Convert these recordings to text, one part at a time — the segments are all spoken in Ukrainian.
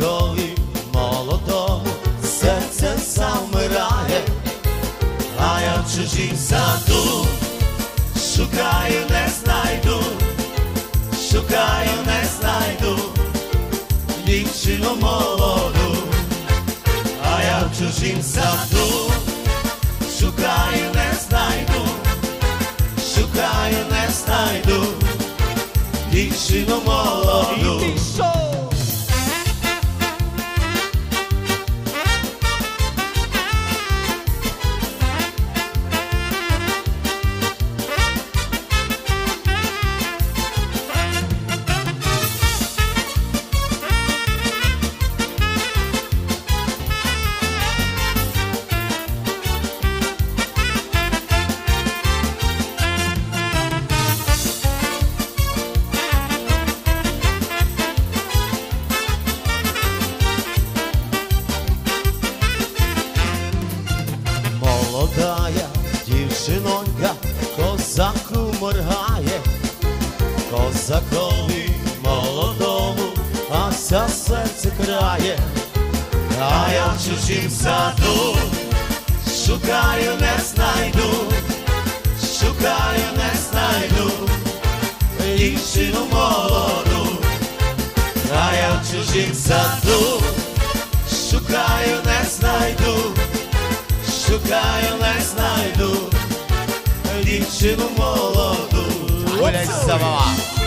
козакові молодому серце завмирає, а я в чужім саду шукаю, не знайду, шукаю, не знайду дівчину молоду, а я в чужім саду шукаю, не знайду, шукаю, не знайду дівчину молоду. Козакові молодому, а вся серце крає, а я в чужім саду шукаю, не знайду, шукаю, не знайду дівчину молоду, а я в чужім саду шукаю, не знайду шукаю, не знайду дівчину молоду. Гуляй забава. А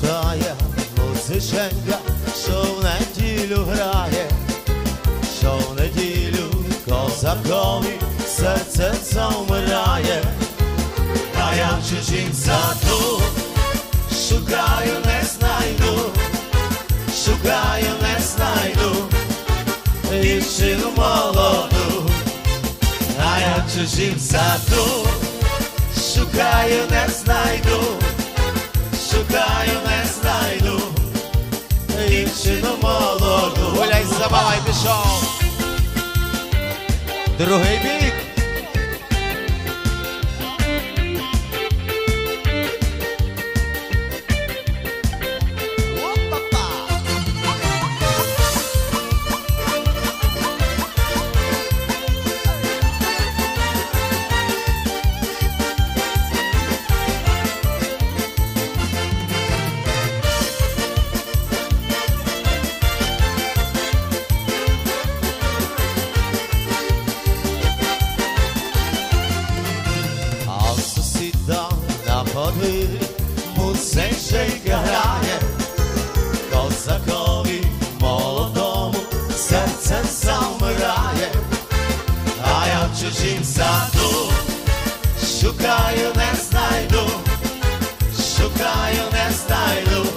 тая музиченька, що в неділю грає, що в неділю козакові серце завмирає, а я в чужім саду шукаю, не знайду, шукаю, не знайду дівчину молоду, а я в чужім саду шукаю, не знайду шукаю, не знайду дівчину молоду. Гуляй забавай, пішов. Другий бік. Подвір'ї музиченька грає, козакові молодому серце завмирає, а я в чужім саду шукаю, не знайду, шукаю, не знайду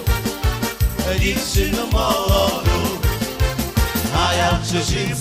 дівчину молоду, а я в чужім